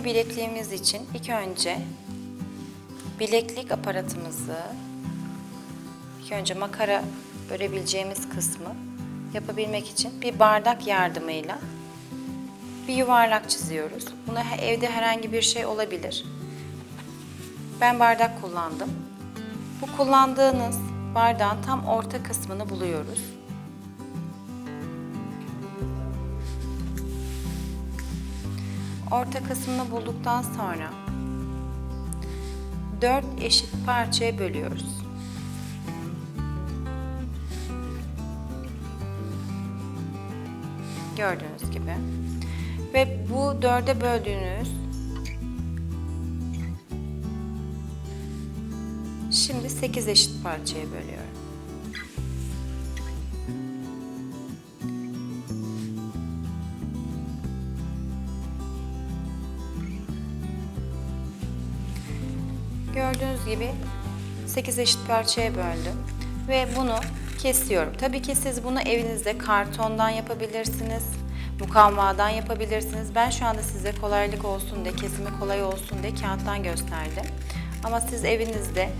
Kırma bilekliğimiz için ilk önce bileklik aparatımızı ilk önce makara örebileceğimiz kısmı yapabilmek için bir bardak yardımıyla bir yuvarlak çiziyoruz. Buna evde herhangi bir şey olabilir. Ben bardak kullandım. Bu kullandığınız bardağın tam orta kısmını buluyoruz. Orta kısmını bulduktan sonra dört eşit parçaya bölüyoruz. Gördüğünüz gibi. Ve bu dörde böldüğünüz Şimdi 8 eşit parçaya bölüyorum. Gördüğünüz gibi 8 eşit parçaya böldüm ve bunu kesiyorum. Tabii ki siz bunu evinizde kartondan yapabilirsiniz, mukavvadan yapabilirsiniz. Ben şu anda size kolaylık olsun diye, kesimi kolay olsun diye kağıttan gösterdim. Ama siz evinizde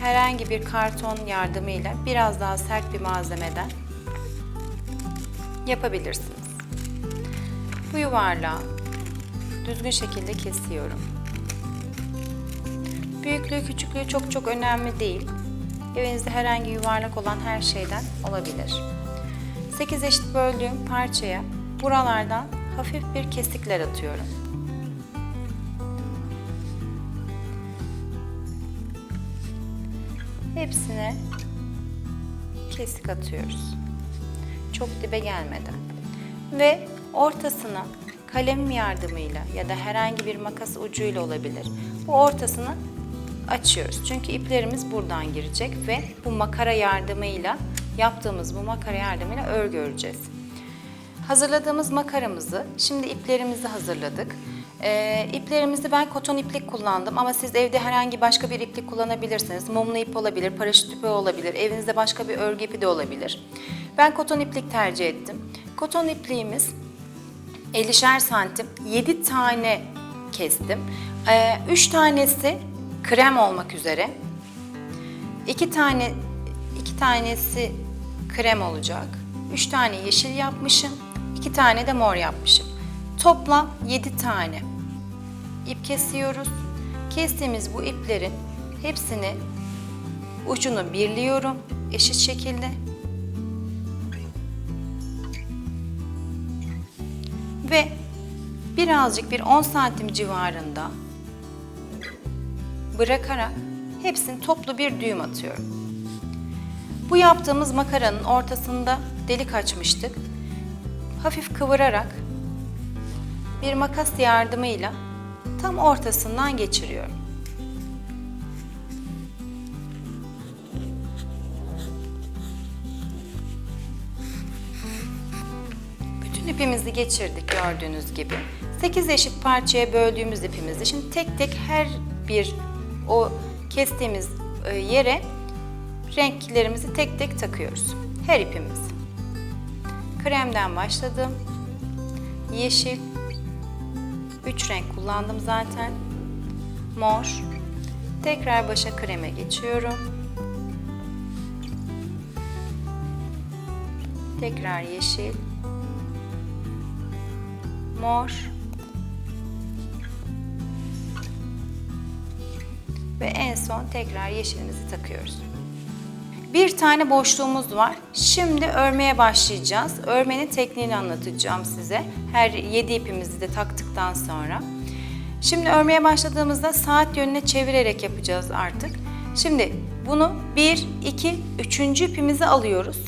herhangi bir karton yardımıyla biraz daha sert bir malzemeden yapabilirsiniz. Bu yuvarlağı düzgün şekilde kesiyorum. Büyüklüğü, küçüklüğü çok çok önemli değil. Evinizde herhangi yuvarlak olan her şeyden olabilir. 8 eşit böldüğüm parçaya buralardan hafif bir kesikler atıyorum. Hepsine kesik atıyoruz. Çok dibe gelmeden. Ve ortasına kalem yardımıyla ya da herhangi bir makas ucuyla olabilir. Bu ortasını açıyoruz. Çünkü iplerimiz buradan girecek ve bu makara yardımıyla yaptığımız bu makara yardımıyla örgü öreceğiz. Hazırladığımız makaramızı, şimdi iplerimizi hazırladık. Ee, iplerimizi ben koton iplik kullandım ama siz evde herhangi başka bir iplik kullanabilirsiniz. Mumlu ip olabilir, paraşüt ipi olabilir, evinizde başka bir örgü ipi de olabilir. Ben koton iplik tercih ettim. Koton ipliğimiz 50'şer santim 7 tane kestim. 3 tanesi krem olmak üzere. 2 tane iki tanesi krem olacak. 3 tane yeşil yapmışım. 2 tane de mor yapmışım. Toplam 7 tane ip kesiyoruz. Kestiğimiz bu iplerin hepsini ucunu birliyorum eşit şekilde. Ve birazcık bir 10 santim civarında bırakarak hepsini toplu bir düğüm atıyorum. Bu yaptığımız makaranın ortasında delik açmıştık. Hafif kıvırarak bir makas yardımıyla tam ortasından geçiriyorum. Bütün ipimizi geçirdik gördüğünüz gibi. 8 eşit parçaya böldüğümüz ipimizi şimdi tek tek her bir o kestiğimiz e, yere renklerimizi tek tek takıyoruz. Her ipimiz. Kremden başladım. Yeşil. 3 renk kullandım zaten. Mor. Tekrar başa kreme geçiyorum. Tekrar yeşil. Mor. Ve en son tekrar yeşilimizi takıyoruz. Bir tane boşluğumuz var. Şimdi örmeye başlayacağız. Örmenin tekniğini anlatacağım size. Her 7 ipimizi de taktıktan sonra. Şimdi örmeye başladığımızda saat yönüne çevirerek yapacağız artık. Şimdi bunu 1, 2, 3. ipimizi alıyoruz.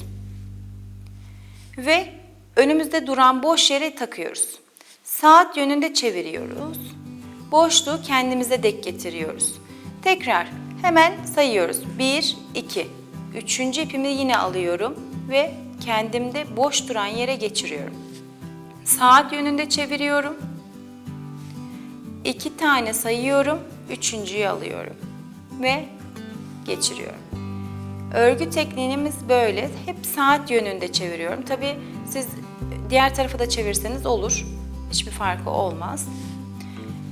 Ve önümüzde duran boş yere takıyoruz. Saat yönünde çeviriyoruz. Boşluğu kendimize dek getiriyoruz. Tekrar hemen sayıyoruz. 1, 2. Üçüncü ipimi yine alıyorum ve kendimde boş duran yere geçiriyorum. Saat yönünde çeviriyorum. İki tane sayıyorum. Üçüncüyü alıyorum. Ve geçiriyorum. Örgü tekniğimiz böyle. Hep saat yönünde çeviriyorum. Tabii siz diğer tarafa da çevirseniz olur. Hiçbir farkı olmaz.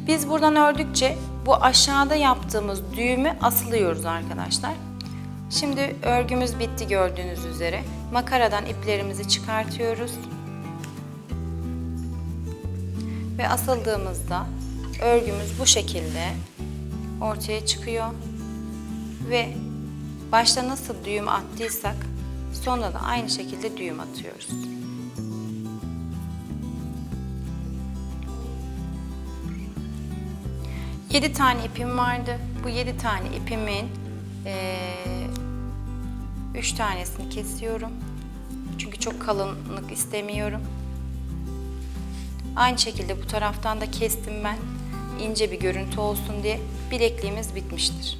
Biz buradan ördükçe bu aşağıda yaptığımız düğümü asılıyoruz arkadaşlar. Şimdi örgümüz bitti gördüğünüz üzere. Makaradan iplerimizi çıkartıyoruz. Ve asıldığımızda örgümüz bu şekilde ortaya çıkıyor. Ve başta nasıl düğüm attıysak sonunda da aynı şekilde düğüm atıyoruz. Yedi tane ipim vardı. Bu yedi tane ipimin üç tanesini kesiyorum. Çünkü çok kalınlık istemiyorum. Aynı şekilde bu taraftan da kestim ben. ince bir görüntü olsun diye bilekliğimiz bitmiştir.